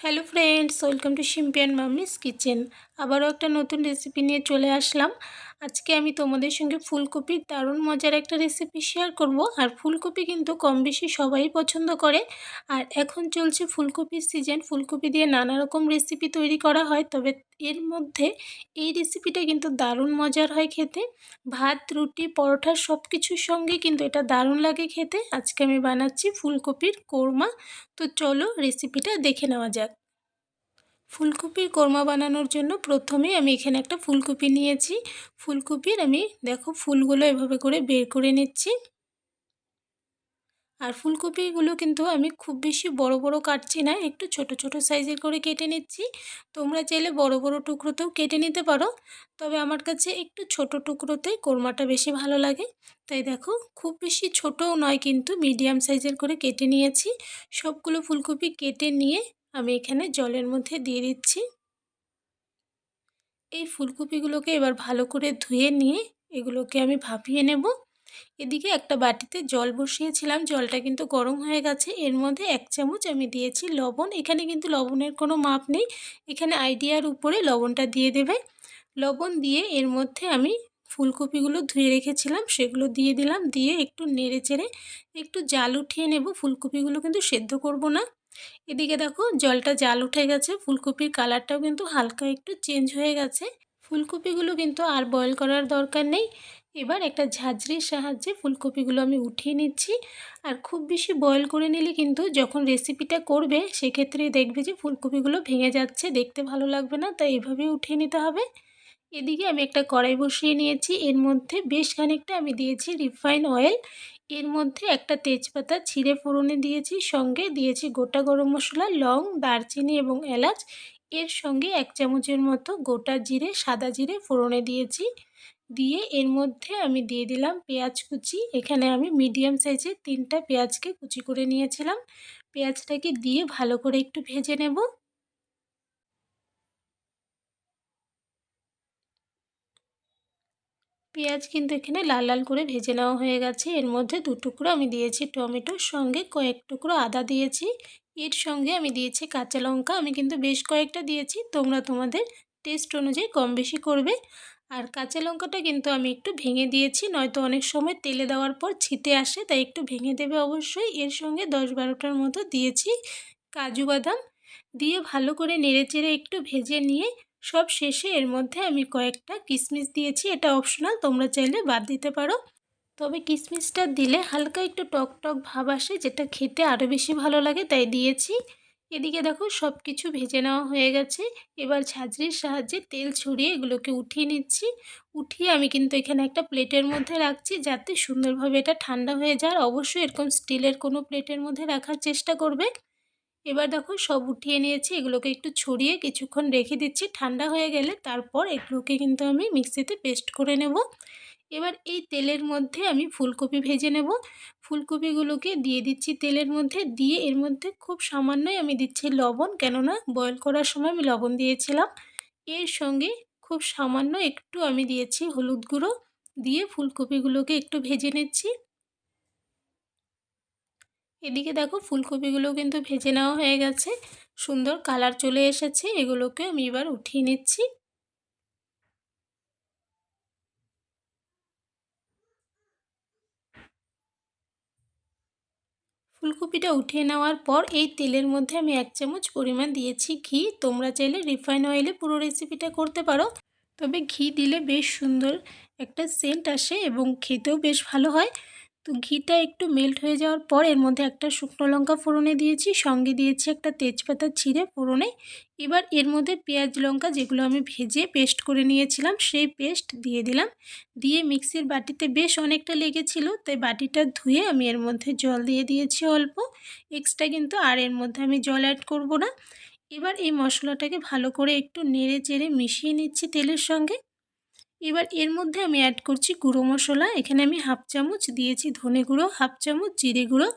Hello friends welcome to শিম্পিয়ান মামিস kitchen আবারও একটা নতুন রেসিপি নিয়ে চলে আসলাম। আজকে আমি তোমাদের সঙ্গে ফুলকপির দারুণ মজার একটা রেসিপি শেয়ার করব। আর ফুলকপি কিন্তু কম বেশি সবাই পছন্দ করে। আর এখন চলছে ফুলকপির সিজন ফুলকপি দিয়ে নানা রকম রেসিপি তৈরি করা হয়। তবে এর মধ্যে এই রেসিপিটা কিন্তু দারুণ মজার হয় খেতে। ভাত, রুটি, পরোটা সব কিছুর সঙ্গে কিন্তু এটা দারুণ লাগে খেতে। আজকে আমি বানাচ্ছি ফুলকপির কোরমা। তো চলো রেসিপিটা দেখে নেওয়া যাক। ফুলকপির কোরমা বানানোর জন্য প্রথমে আমি এখানে একটা ফুলকপি নিয়েছি। ফুলকপির আমি, দেখো, ফুলগুলো এভাবে করে বের করে নিচ্ছি। আর ফুলকপিগুলো কিন্তু আমি খুব বেশি বড় বড় কাটছি না, একটু ছোট ছোট সাইজের করে কেটে নিচ্ছি। তোমরা চাইলে বড় বড় টুকরোতেও কেটে নিতে পারো, তবে আমার কাছে একটু ছোট টুকরোতে কোরমাটা বেশি ভালো লাগে। তাই দেখো, খুব বেশি ছোটও নয় কিন্তু মিডিয়াম সাইজের করে কেটে নিয়েছি। সবগুলো ফুলকপি কেটে নিয়ে আমি এখানে জলের মধ্যে দিয়ে দিচ্ছি। এই ফুলকপিগুলোকে এবার ভালো করে ধুয়ে নিয়ে এগুলোকে আমি ভাপিয়ে নেব। এদিকে একটা বাটিতে জল বসিয়েছিলাম, জলটা কিন্তু গরম হয়ে গেছে। এর মধ্যে এক চামচ আমি দিয়েছি লবণ। এখানে কিন্তু লবণের কোনো মাপ নেই। এখানে আইডিয়ার উপরে লবণটা দিয়ে দেবে। লবণ দিয়ে এর মধ্যে আমি ফুলকপিগুলো ধুয়ে রেখেছিলাম, সেগুলো দিয়ে দিলাম। দিয়ে একটু নেড়ে চেড়ে একটু জাল উঠিয়ে নেব। ফুলকপিগুলো কিন্তু সেদ্ধ করব না। এদিকে দেখো জলটা জাল উঠে গেছে, ফুলকপির কালারটাও কিন্তু হালকা একটু চেঞ্জ হয়ে গেছে। ফুলকপিগুলো কিন্তু আর বয়েল করার দরকার নেই। এবার একটা ঝাঁঝরির সাহায্যে ফুলকপিগুলো আমি উঠিয়ে নিচ্ছি। আর খুব বেশি বয়েল করে নিলে কিন্তু যখন রেসিপিটা করবে, সেক্ষেত্রে দেখবে যে ফুলকপিগুলো ভেঙে যাচ্ছে, দেখতে ভালো লাগবে না, তাই এভাবে উঠিয়ে নিতে হবে। এদিকে আমি একটা কড়াই বসিয়ে নিয়েছি, এর মধ্যে বেশ খানিকটা আমি দিয়েছি রিফাইন অয়েল এর মধ্যে একটা তেজপাতা ছিঁড়ে ফোড়নে দিয়েছি, সঙ্গে দিয়েছি গোটা গরম মশলা, লং, দারচিনি এবং এলাচ। এর সঙ্গে এক চামচের মতো গোটা জিরে, সাদা জিরে ফোড়নে দিয়েছি। দিয়ে এর মধ্যে আমি দিয়ে দিলাম পেঁয়াজ কুচি। এখানে আমি মিডিয়াম সাইজের তিনটা পেঁয়াজকে কুচি করে নিয়েছিলাম। পেঁয়াজটাকে দিয়ে ভালো করে একটু ভেজে নেব। পেঁয়াজ কিন্তু এখানে লাল লাল করে ভেজে নেওয়া হয়ে গেছে। এর মধ্যে দু টুকরো আমি দিয়েছি টমেটোর সঙ্গে কয়েক টুকরো আদা দিয়েছি। এর সঙ্গে আমি দিয়েছি কাঁচা লঙ্কা। আমি কিন্তু বেশ কয়েকটা দিয়েছি। তোমরা তোমাদের টেস্ট অনুযায়ী কম বেশি করবে। আর কাঁচা লঙ্কাটা কিন্তু আমি একটু ভেঙে দিয়েছি, নয়তো অনেক সময় তেলে দেওয়ার পর ছিটে আসে, তাই একটু ভেঙে দেবে অবশ্যই। এর সঙ্গে দশ বারোটার মতো দিয়েছি কাজু বাদাম। দিয়ে ভালো করে নেড়ে চেড়ে একটু ভেজে নিয়ে সব শেষে এর মধ্যে আমি কয়েকটা কিশমিশ দিয়েছি, এটা অপশনাল তোমরা চাইলে বাদ দিতে পারো। তবে কিশমিশটা দিলে হালকা একটু টক টক ভাব আসে, যেটা খেতে আরও বেশি ভালো লাগে, তাই দিয়েছি। এদিকে দেখো সব কিছু ভেজে নেওয়া হয়ে গেছে। এবার ঝাঁঝরির সাহায্যে তেল ছড়িয়ে এগুলোকে উঠিয়ে নিচ্ছি। উঠিয়ে আমি কিন্তু এখানে একটা প্লেটের মধ্যে রাখছি, যাতে সুন্দরভাবে এটা ঠান্ডা হয়ে যায়। অবশ্যই এরকম স্টিলের কোনো প্লেটের মধ্যে রাখার চেষ্টা করবে। এবার দেখো সব উঠিয়ে নিয়েছি, এগুলোকে একটু ছড়িয়ে কিছুক্ষণ রেখে দিচ্ছি। ঠান্ডা হয়ে গেলে তারপর এগুলোকে কিন্তু আমি মিক্সিতে পেস্ট করে নেব। এবার এই তেলের মধ্যে আমি ফুলকপি ভেজে নেব। ফুলকপিগুলোকে দিয়ে দিচ্ছি তেলের মধ্যে। দিয়ে এর মধ্যে খুব সামান্যই আমি দিচ্ছি লবণ, কেননা বয়েল করার সময় আমি লবণ দিয়েছিলাম। এর সঙ্গে খুব সামান্য একটু আমি দিয়েছি হলুদ গুঁড়ো। দিয়ে ফুলকপিগুলোকে একটু ভেজে নিচ্ছি। এদিকে দেখো ফুলকপিগুলো কিন্তু ভেজে নেওয়া হয়ে গেছে। সুন্দর কালার চলে এসেছে, এগুলোকে আমি এবার উঠিয়ে নিচ্ছি। ফুলকপিটা উঠিয়ে নেওয়ার পর এই তেলের মধ্যে আমি এক চামচ পরিমাণ দিয়েছি ঘি। তোমরা চাইলে রিফাইন অয়েলে পুরো রেসিপিটা করতে পারো। তবে ঘি দিলে বেশ সুন্দর একটা সেন্ট আসে এবং খেতেও বেশ ভালো হয়। তো ঘিটা একটু মেল্ট হয়ে যাওয়ার পর এর মধ্যে একটা শুকনো লঙ্কা ফোড়নে দিয়েছি, সঙ্গে দিয়েছি একটা তেজপাতা ছিঁড়ে ফোড়নে। এবার এর মধ্যে পেঁয়াজ লঙ্কা যেগুলো আমি ভেজে পেস্ট করে নিয়েছিলাম, সেই পেস্ট দিয়ে দিলাম। দিয়ে মিক্সির বাটিতে বেশ অনেকটা লেগেছিল, তাই বাটিটা ধুয়ে আমি এর মধ্যে জল দিয়ে দিয়েছি অল্প। এক্সট্রা কিন্তু আর এর মধ্যে আমি জল অ্যাড করব না। এবার এই মশলাটাকে ভালো করে একটু নেড়ে চেড়ে মিশিয়ে নিচ্ছি তেলের সঙ্গে। এবার এর মধ্যে আমি অ্যাড করছি গুঁড়ো মশলা। এখানে আমি হাফ চামচ দিয়েছি ধনে গুঁড়ো হাফ চামচ জিরে গুঁড়ো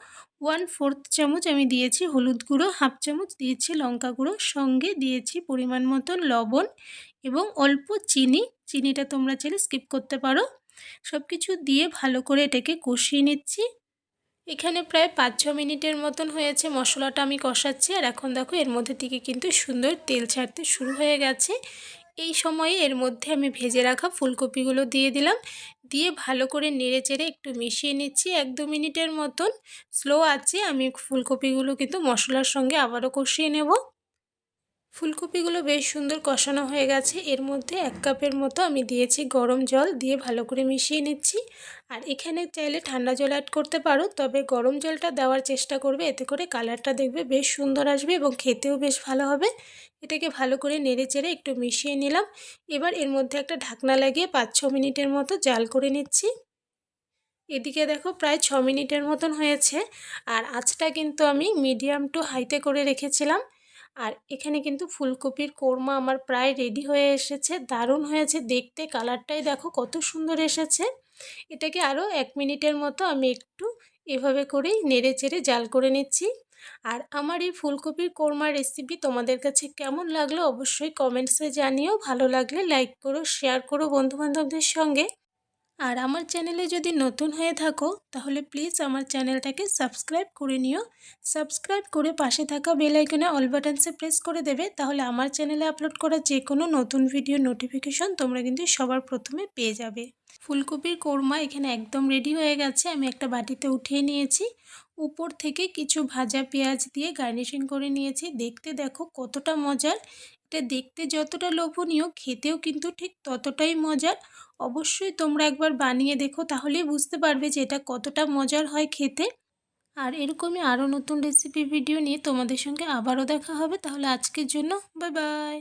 ওয়ান ফোর্থ চামচ আমি দিয়েছি হলুদ গুঁড়ো হাফ চামচ দিয়েছি লঙ্কা গুঁড়ো, সঙ্গে দিয়েছি পরিমাণ মতন লবণ এবং অল্প চিনি। চিনিটা তোমরা চাইলে স্কিপ করতে পারো। সব কিছু দিয়ে ভালো করে এটাকে কষিয়ে নিচ্ছি। এখানে প্রায় পাঁচ ছ মিনিটের মতন হয়েছে মশলাটা আমি কষাচ্ছি। আর এখন দেখো এর মধ্যে থেকে কিন্তু সুন্দর তেল ছাড়তে শুরু হয়ে গেছে। এই সময়ে এর মধ্যে আমি ভেজে রাখা ফুলকপিগুলো দিয়ে দিলাম। দিয়ে ভালো করে নেড়ে চেড়ে একটু মিশিয়ে নিচ্ছি এক দু মিনিটের মতন। স্লো আছে, আমি ফুলকপিগুলো কিন্তু মশলার সঙ্গে আবারও কষিয়ে নেব। ফুলকপিগুলো বেশ সুন্দর কষানো হয়ে গেছে। এর মধ্যে এক কাপের মতো আমি দিয়েছি গরম জল দিয়ে ভালো করে মিশিয়ে নিচ্ছি। আর এখানে চাইলে ঠান্ডা জল অ্যাড করতে পারো, তবে গরম জলটা দেওয়ার চেষ্টা করবে, এতে করে কালারটা দেখবে বেশ সুন্দর আসবে এবং খেতেও বেশ ভালো হবে। এটাকে ভালো করে নেড়ে চেড়ে একটু মিশিয়ে নিলাম। এবার এর মধ্যে একটা ঢাকনা লাগিয়ে পাঁচ ছ মিনিটের মতো জাল করে নিচ্ছি। এদিকে দেখো প্রায় ছ মিনিটের মতন হয়েছে। আর আঁচটা কিন্তু আমি মিডিয়াম টু হাইতে করে রেখেছিলাম। আর এখানে কিন্তু ফুলকপির কোরমা আমার প্রায় রেডি হয়ে এসেছে। দারুণ হয়েছে দেখতে কালারটাই দেখো কত সুন্দর এসেছে। এটাকে আরও এক মিনিটের মতো আমি একটু এভাবে করেই নেড়ে চেড়ে জাল করে নিচ্ছি। আর আমার এই ফুলকপির কোরমার রেসিপি তোমাদের কাছে কেমন লাগল অবশ্যই কমেন্টসে জানিও। ভালো লাগলে লাইক করো শেয়ার করো বন্ধুবান্ধবদের সঙ্গে। আর আমার চ্যানেলে যদি নতুন হয়ে থাকো, তাহলে প্লিজ আমার চ্যানেলটাকে সাবস্ক্রাইব করে নিও। সাবস্ক্রাইব করে পাশে থাকা বেল আইকনে অল বাটনসে প্রেস করে দেবে, তাহলে আমার চ্যানেলে আপলোড করা যে কোনো নতুন ভিডিও নোটিফিকেশন তোমরা কিন্তু সবার প্রথমে পেয়ে যাবে। ফুলকপির কোরমা এখানে একদম রেডি হয়ে গেছে, আমি একটা বাটিতে উঠিয়ে নিয়েছি। উপর থেকে কিছু ভাজা পেঁয়াজ দিয়ে গার্নিশিং করে নিয়েছি। দেখতে দেখো কতটা মজার! এটা দেখতে যতটা লোভনীয়, খেতেও কিন্তু ঠিক ততটাই মজার। অবশ্যই তোমরা একবার বানিয়ে দেখো, তাহলেই বুঝতে পারবে যে এটা কতটা মজার হয় খেতে। আর এরকমই আরও নতুন রেসিপি ভিডিও নিয়ে তোমাদের সঙ্গে আবারও দেখা হবে, তাহলে আজকের জন্য বাই বাই